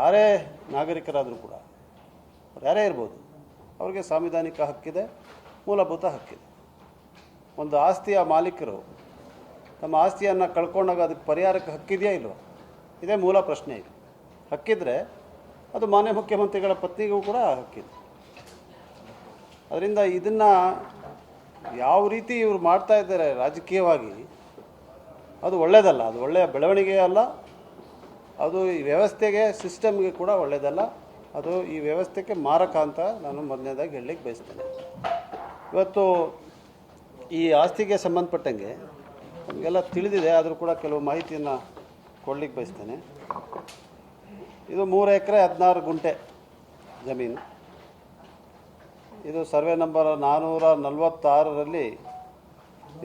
ಯಾರೇ ನಾಗರಿಕರಾದರೂ ಕೂಡ ಯಾರೇ ಇರ್ಬೋದು, ಅವ್ರಿಗೆ ಸಾಂವಿಧಾನಿಕ ಹಕ್ಕಿದೆ, ಮೂಲಭೂತ ಹಕ್ಕಿದೆ. ಒಂದು ಆಸ್ತಿಯ ಮಾಲೀಕರು ತಮ್ಮ ಆಸ್ತಿಯನ್ನು ಕಳ್ಕೊಂಡಾಗ ಅದಕ್ಕೆ ಪರಿಹಾರಕ್ಕೆ ಹಕ್ಕಿದೆಯಾ ಇಲ್ವಾ? ಇದೇ ಮೂಲ ಪ್ರಶ್ನೆ ಇದು ಹಕ್ಕಿದ್ರೆ ಅದು ಮಾನ್ಯ ಮುಖ್ಯಮಂತ್ರಿಗಳ ಪತ್ನಿಗೂ ಕೂಡ ಹಕ್ಕಿದೆ. ಅದರಿಂದ ಇದನ್ನು ಯಾವ ರೀತಿ ಇವರು ಮಾಡ್ತಾ ಇದ್ದಾರೆ ರಾಜಕೀಯವಾಗಿ, ಅದು ಒಳ್ಳೆಯದಲ್ಲ ಅದು ಒಳ್ಳೆಯ ಬೆಳವಣಿಗೆ ಅಲ್ಲ ಅದು ಈ ವ್ಯವಸ್ಥೆಗೆ ಸಿಸ್ಟಮ್ಗೆ ಕೂಡ ಒಳ್ಳೆಯದಲ್ಲ ಅದು ಈ ವ್ಯವಸ್ಥೆಗೆ ಮಾರಕ ಅಂತ ನಾನು ಮೊದಲನೇದಾಗಿ ಹೇಳಲಿಕ್ಕೆ ಬಯಸ್ತೇನೆ. ಇವತ್ತು ಈ ಆಸ್ತಿಗೆ ಸಂಬಂಧಪಟ್ಟಂಗೆ ನಮಗೆಲ್ಲ ತಿಳಿದಿದೆ, ಆದರೂ ಕೂಡ ಕೆಲವು ಮಾಹಿತಿಯನ್ನು ಕೊಡ್ಲಿಕ್ಕೆ ಬಯಸ್ತೇನೆ. ಇದು ಮೂರು ಎಕರೆ, ಹದಿನಾರು ಗುಂಟೆ ಜಮೀನು. ಇದು ಸರ್ವೆ ನಂಬರ್ ನಾನ್ನೂರ ನಲವತ್ತಾರರಲ್ಲಿ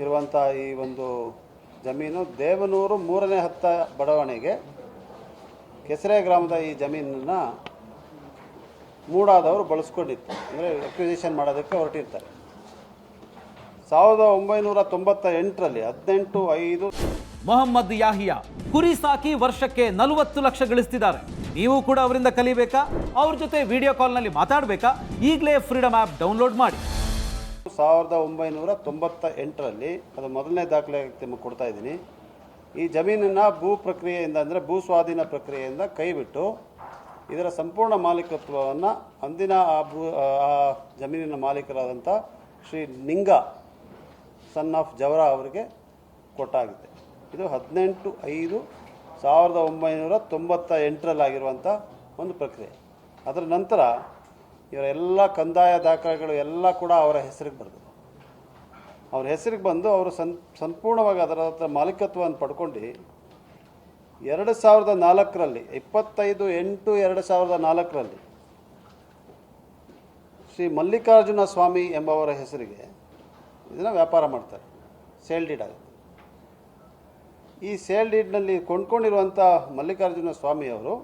ಇರುವಂಥ ಈ ಒಂದು ಜಮೀನು ದೇವನೂರು ಮೂರನೇ ಹತ್ತ ಬಡಾವಣೆಗೆ ಕೆಸರೆ ಗ್ರಾಮದ ಈ ಜಮೀನನ್ನು ಮೂಡಾದವರು ಬಳಸ್ಕೊಂಡಿತ್ತು. ಅಂದರೆ ಅಕ್ವಿಸಿಷನ್ ಮಾಡೋದಕ್ಕೆ ಹೊರಟಿರ್ತಾರೆ. ಸಾವಿರದ ಒಂಬೈನೂರ ತೊಂಬತ್ತ ಎಂಟರಲ್ಲಿ ಹದಿನೆಂಟು ಐದು ಮೊಹಮ್ಮದ್ ಯಾಹಿಯಾ ಕುರಿ ಸಾಕಿ ವರ್ಷಕ್ಕೆ ನಲವತ್ತು ಲಕ್ಷ ಗಳಿಸ್ತಿದ್ದಾರೆ. ನೀವು ಕೂಡ ಅವರಿಂದ ಕಲಿಬೇಕಾ? ಅವ್ರ ಜೊತೆ ವಿಡಿಯೋ ಕಾಲ್ನಲ್ಲಿ ಮಾತಾಡಬೇಕಾ? ಈಗಲೇ ಫ್ರೀಡಮ್ ಆ್ಯಪ್ ಡೌನ್ಲೋಡ್ ಮಾಡಿ. ಸಾವಿರದ ಒಂಬೈನೂರ ತೊಂಬತ್ತ ಎಂಟರಲ್ಲಿ ಅದು ಮೊದಲನೇ ದಾಖಲೆ ನಿಮಗೆ ಕೊಡ್ತಾ ಇದ್ದೀನಿ. ಈ ಜಮೀನನ್ನು ಭೂ ಪ್ರಕ್ರಿಯೆಯಿಂದ, ಅಂದರೆ ಭೂ ಸ್ವಾಧೀನ ಪ್ರಕ್ರಿಯೆಯಿಂದ ಕೈಬಿಟ್ಟು ಇದರ ಸಂಪೂರ್ಣ ಮಾಲೀಕತ್ವವನ್ನು ಅಂದಿನ ಆ ಭೂ, ಆ ಜಮೀನಿನ ಮಾಲೀಕರಾದಂಥ ಶ್ರೀ ನಿಂಗ ಸನ್ ಆಫ್ ಜವರ ಅವರಿಗೆ ಕೊಟ್ಟಾಗಿದೆ. ಇದು ಹದಿನೆಂಟು ಐದು ಸಾವಿರದ ಒಂಬೈನೂರ ತೊಂಬತ್ತ ಎಂಟರಲ್ಲಾಗಿರುವಂಥ ಒಂದು ಪ್ರಕ್ರಿಯೆ. ಅದರ ನಂತರ ಇವರ ಎಲ್ಲ ಕಂದಾಯ ದಾಖಲೆಗಳು ಎಲ್ಲ ಕೂಡ ಅವರ ಹೆಸರಿಗೆ ಬರೆದು ಅವ್ರ ಹೆಸರಿಗೆ ಬಂದು ಅವರು ಸನ್ ಸಂಪೂರ್ಣವಾಗಿ ಅದರ ಹತ್ರ ಮಾಲೀಕತ್ವವನ್ನು ಪಡ್ಕೊಂಡು ಎರಡು ಸಾವಿರದ ನಾಲ್ಕರಲ್ಲಿ, ಇಪ್ಪತ್ತೈದು ಎಂಟು ಎರಡು ಸಾವಿರದ ನಾಲ್ಕರಲ್ಲಿ ಶ್ರೀ ಮಲ್ಲಿಕಾರ್ಜುನ ಸ್ವಾಮಿ ಎಂಬವರ ಹೆಸರಿಗೆ ಇದನ್ನು ವ್ಯಾಪಾರ ಮಾಡ್ತಾರೆ. ಸೇಲ್ ಡೀಡ್ ಆಗುತ್ತೆ. ಈ ಸೇಲ್ ಡೀಡ್ನಲ್ಲಿ ಕೊಂಡ್ಕೊಂಡಿರುವಂಥ ಮಲ್ಲಿಕಾರ್ಜುನ ಸ್ವಾಮಿಯವರು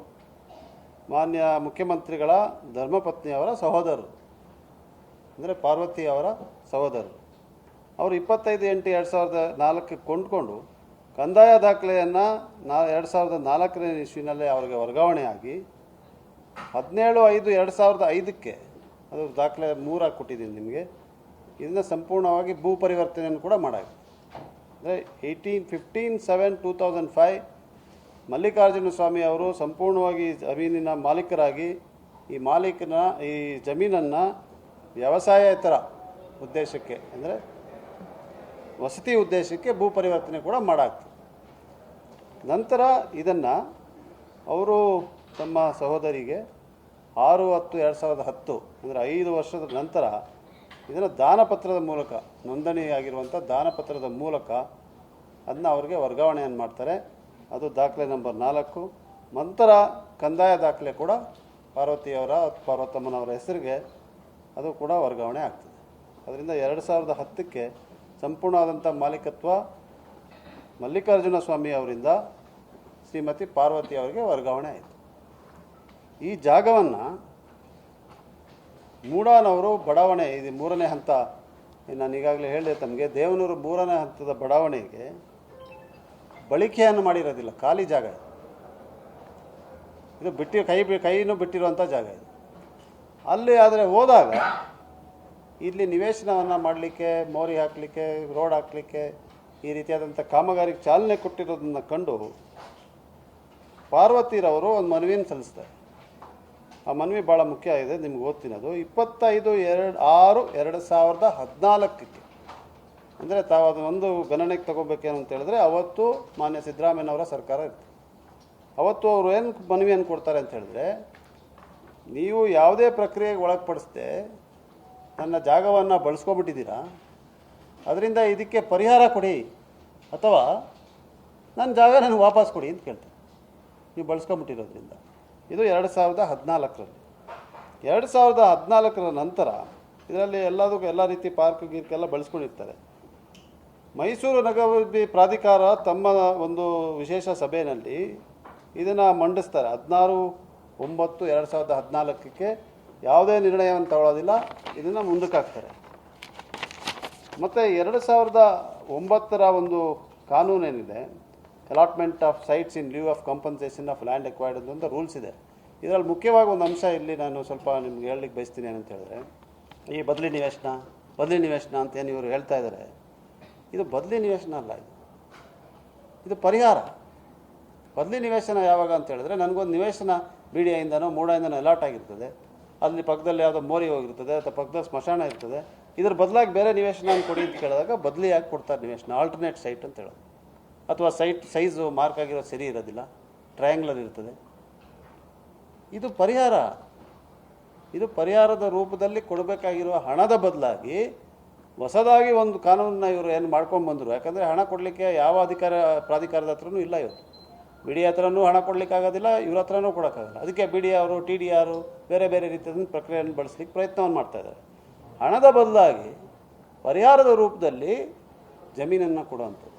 ಮಾನ್ಯ ಮುಖ್ಯಮಂತ್ರಿಗಳ ಧರ್ಮಪತ್ನಿಯವರ ಸಹೋದರರು. ಅಂದರೆ ಪಾರ್ವತಿ ಅವರ ಸಹೋದರರು. ಅವರು ಇಪ್ಪತ್ತೈದು ಎಂಟು ಎರಡು ಸಾವಿರದ ನಾಲ್ಕಕ್ಕೆ ಕೊಂಡ್ಕೊಂಡು ಕಂದಾಯ ದಾಖಲೆಯನ್ನು ನಾ ಎರಡು ಸಾವಿರದ ನಾಲ್ಕನೇ ಇಸ್ವಿನಲ್ಲೇ ಅವರಿಗೆ ವರ್ಗಾವಣೆ ಆಗಿ ಹದಿನೇಳು ಐದು ಎರಡು ಸಾವಿರದ ಐದಕ್ಕೆ ಅದು ದಾಖಲೆ ಮೂರಾಗಿ ಕೊಟ್ಟಿದ್ದೀನಿ ನಿಮಗೆ. ಇದನ್ನು ಸಂಪೂರ್ಣವಾಗಿ ಭೂ ಪರಿವರ್ತನೆಯನ್ನು ಕೂಡ ಮಾಡಾಗಿದೆ ಅಂದರೆ eighteen fifteen seven two thousand five Mallikarjuna Swamy ಅವರು ಸಂಪೂರ್ಣವಾಗಿ ಜಮೀನಿನ ಮಾಲೀಕರಾಗಿ ಈ ಮಾಲೀಕನ ಈ ಜಮೀನನ್ನು ವ್ಯವಸಾಯೇತರ ಉದ್ದೇಶಕ್ಕೆ, ಅಂದರೆ ವಸತಿ ಉದ್ದೇಶಕ್ಕೆ ಭೂ ಪರಿವರ್ತನೆ ಕೂಡ ಮಾಡಾಗ್ತದೆ. ನಂತರ ಇದನ್ನು ಅವರು ತಮ್ಮ ಸಹೋದರಿಗೆ ಆರು, ಹತ್ತು, ಎರಡು ಸಾವಿರದ ಹತ್ತು ಅಂದರೆ ಐದು ವರ್ಷದ ನಂತರ ಇದನ್ನು ದಾನಪತ್ರದ ಮೂಲಕ ನೋಂದಣಿಯಾಗಿರುವಂಥ ದಾನಪತ್ರದ ಮೂಲಕ ಅದನ್ನ ಅವ್ರಿಗೆ ವರ್ಗಾವಣೆಯನ್ನು ಮಾಡ್ತಾರೆ. ಅದು ದಾಖಲೆ ನಂಬರ್ ನಾಲ್ಕು. ನಂತರ ಕಂದಾಯ ದಾಖಲೆ ಕೂಡ ಪಾರ್ವತಿಯವರ, ಪಾರ್ವತಮ್ಮನವರ ಹೆಸರಿಗೆ ಅದು ಕೂಡ ವರ್ಗಾವಣೆ ಆಗ್ತದೆ. ಅದರಿಂದ ಎರಡು ಸಾವಿರದ ಹತ್ತಕ್ಕೆ ಸಂಪೂರ್ಣವಾದಂಥ ಮಾಲೀಕತ್ವ ಮಲ್ಲಿಕಾರ್ಜುನ ಸ್ವಾಮಿ ಅವರಿಂದ ಶ್ರೀಮತಿ ಪಾರ್ವತಿ ಅವರಿಗೆ ವರ್ಗಾವಣೆ ಆಯಿತು. ಈ ಜಾಗವನ್ನು ಮೂಡಾನವರು ಬಡಾವಣೆ, ಇದು ಮೂರನೇ ಹಂತ. ನಾನು ಈಗಾಗಲೇ ಹೇಳಿದೆ ತಮಗೆ, ದೇವನೂರು ಮೂರನೇ ಹಂತದ ಬಡಾವಣೆಗೆ ಬಳಕೆಯನ್ನು ಮಾಡಿರೋದಿಲ್ಲ, ಖಾಲಿ ಜಾಗ ಇದು. ಇದು ಬಿಟ್ಟಿ ಕೈ ಕೈನೂ ಬಿಟ್ಟಿರುವಂಥ ಜಾಗ ಇದು. ಅಲ್ಲಿ ಆದರೆ ಹೋದಾಗ ಇಲ್ಲಿ ನಿವೇಶನವನ್ನು ಮಾಡಲಿಕ್ಕೆ, ಮೋರಿ ಹಾಕಲಿಕ್ಕೆ, ರೋಡ್ ಹಾಕಲಿಕ್ಕೆ ಈ ರೀತಿಯಾದಂಥ ಕಾಮಗಾರಿಗೆ ಚಾಲನೆ ಕೊಟ್ಟಿರೋದನ್ನು ಕಂಡು ಪಾರ್ವತಿರವರು ಒಂದು ಮನವಿಯನ್ನು ಸಲ್ಲಿಸ್ತಾರೆ. ಆ ಮನವಿ ಭಾಳ ಮುಖ್ಯ ಆಗಿದೆ, ನಿಮ್ಗೆ ಓದ್ತೀನಿ ಅದು ಇಪ್ಪತ್ತೈದು ಎರಡು, ಆರು ಎರಡು ಸಾವಿರದ ಹದಿನಾಲ್ಕಕ್ಕೆ. ಅಂದರೆ ತಾವು ಅದನ್ನೊಂದು ಗಣನೆಗೆ ತಗೋಬೇಕೇನು ಅಂತ ಹೇಳಿದ್ರೆ ಅವತ್ತು ಮಾನ್ಯ ಸಿದ್ದರಾಮಯ್ಯನವರ ಸರ್ಕಾರ ಇತ್ತು. ಅವತ್ತು ಅವರು ಏನು ಮನವಿಯನ್ನು ಕೊಡ್ತಾರೆ ಅಂತ ಹೇಳಿದ್ರೆ, ನೀವು ಯಾವುದೇ ಪ್ರಕ್ರಿಯೆಗೆ ಒಳಪಡಿಸದೆ ನನ್ನ ಜಾಗವನ್ನು ಬಳಸ್ಕೊಬಿಟ್ಟಿದ್ದೀರಾ? ಅದರಿಂದ ಇದಕ್ಕೆ ಪರಿಹಾರ ಕೊಡಿ. ಅಥವಾ ನನ್ನ ಜಾಗ ನನಗೆ ವಾಪಸ್ ಕೊಡಿ ಅಂತ ಕೇಳ್ತೀನಿ ನೀವು ಬಳಸ್ಕೊಂಬಿಟ್ಟಿರೋದ್ರಿಂದ. ಇದು ಎರಡು ಸಾವಿರದ ಹದಿನಾಲ್ಕರಲ್ಲಿ. ಎರಡು ಸಾವಿರದ ಹದಿನಾಲ್ಕರ ನಂತರ ಇದರಲ್ಲಿ ಎಲ್ಲದಕ್ಕೂ ಎಲ್ಲ ರೀತಿ ಪಾರ್ಕ್ ಗೀರ್ಕೆಲ್ಲ ಬಳಸ್ಕೊಂಡಿರ್ತಾರೆ. ಮೈಸೂರು ನಗರಾಭಿವೃದ್ಧಿ ಪ್ರಾಧಿಕಾರ ತಮ್ಮ ಒಂದು ವಿಶೇಷ ಸಭೆಯಲ್ಲಿ ಇದನ್ನು ಮಂಡಿಸ್ತಾರೆ. ಹದಿನಾರು ಒಂಬತ್ತು ಎರಡು ಸಾವಿರದ ಹದಿನಾಲ್ಕಕ್ಕೆ ಯಾವುದೇ ನಿರ್ಣಯವನ್ನು ತಗೊಳ್ಳೋದಿಲ್ಲ ಇದನ್ನು ಮುಂದಕ್ಕೆ ಹಾಕ್ತಾರೆ ಮತ್ತು ಎರಡು ಸಾವಿರದ ಒಂಬತ್ತರ ಒಂದು ಕಾನೂನೇನಿದೆ allotment of sites in lieu of compensation of land acquired ಅಂತ ರೂಲ್ಸ್ ಇದೆ. ಇದರಲ್ಲಿ ಮುಖ್ಯವಾಗಿ ಒಂದು ಅಂಶ ಇಲ್ಲಿ ನಾನು ಸ್ವಲ್ಪ ನಿಮ್ಗೆ ಹೇಳಲಿಕ್ಕೆ ಬಯಸ್ತೀನಿ ಏನಂತ ಹೇಳಿದ್ರೆ, ಈ ಬದಲಿ ನಿವೇಶನ ಬದಲಿ ನಿವೇಶನ ಅಂತ ಏನು ಇವರು ಹೇಳ್ತಾ ಇದ್ದಾರೆ, ಇದು ಬದಲಿ ನಿವೇಶನ ಅಲ್ಲ ಇದು. ಇದು ಪರಿಹಾರ. ಬದಲಿ ನಿವೇಶನ ಯಾವಾಗ ಅಂತ ಹೇಳಿದ್ರೆ, ನನಗೊಂದು ನಿವೇಶನ ಬಿ ಡಿ ಐಯಿಂದನೋ ಮೂಡಾಯಿಂದನೋ ಅಲಾಟ್ ಆಗಿರ್ತದೆ. ಅಲ್ಲಿ ಪಕ್ಕದಲ್ಲಿ ಯಾವುದೋ ಮೋರಿ ಹೋಗಿರ್ತದೆ, ಅಥವಾ ಪಕ್ಕದಲ್ಲಿ ಸ್ಮಶಾನ ಇರ್ತದೆ. ಇದ್ರ ಬದಲಾಗಿ ಬೇರೆ ನಿವೇಶನ ಕೊಡಿ ಅಂತ ಕೇಳಿದಾಗ ಬದಲಿಯಾಗಿ ಕೊಡ್ತಾರೆ ನಿವೇಶನ ಆಲ್ಟರ್ನೇಟ್ ಸೈಟ್ ಅಂತ ಹೇಳೋದು. ಅಥವಾ ಸೈಟ್ ಸೈಜು ಮಾರ್ಕ್ ಆಗಿರೋ ಸರಿ ಇರೋದಿಲ್ಲ ಟ್ರಯಾಂಗ್ಲರ್ ಇರ್ತದೆ. ಇದು ಪರಿಹಾರ. ಇದು ಪರಿಹಾರದ ರೂಪದಲ್ಲಿ ಕೊಡಬೇಕಾಗಿರುವ ಹಣದ ಬದಲಾಗಿ ಹೊಸದಾಗಿ ಒಂದು ಕಾನೂನನ್ನ ಇವರು ಏನು ಮಾಡ್ಕೊಂಡು ಬಂದರು? ಯಾಕಂದರೆ ಹಣ ಕೊಡಲಿಕ್ಕೆ ಯಾವ ಅಧಿಕಾರ, ಪ್ರಾಧಿಕಾರದ ಹತ್ರನೂ ಇಲ್ಲ ಇವತ್ತು. ಬಿ ಡಿ ಹತ್ರನೂ ಹಣ ಕೊಡಲಿಕ್ಕಾಗೋದಿಲ್ಲ, ಇವ್ರ ಹತ್ರನೂ ಕೊಡೋಕ್ಕಾಗಲ್ಲ ಅದಕ್ಕೆ ಬಿ ಡಿ ಅವರು, ಟಿ ಡಿ ಆರು, ಬೇರೆ ಬೇರೆ ರೀತಿಯ ಪ್ರಕ್ರಿಯೆಯನ್ನು ಬಳಸಲಿಕ್ಕೆ ಪ್ರಯತ್ನವನ್ನು ಮಾಡ್ತಾ ಇದ್ದಾರೆ. ಹಣದ ಬದಲಾಗಿ ಪರಿಹಾರದ ರೂಪದಲ್ಲಿ ಜಮೀನನ್ನು ಕೊಡುವಂಥದ್ದು.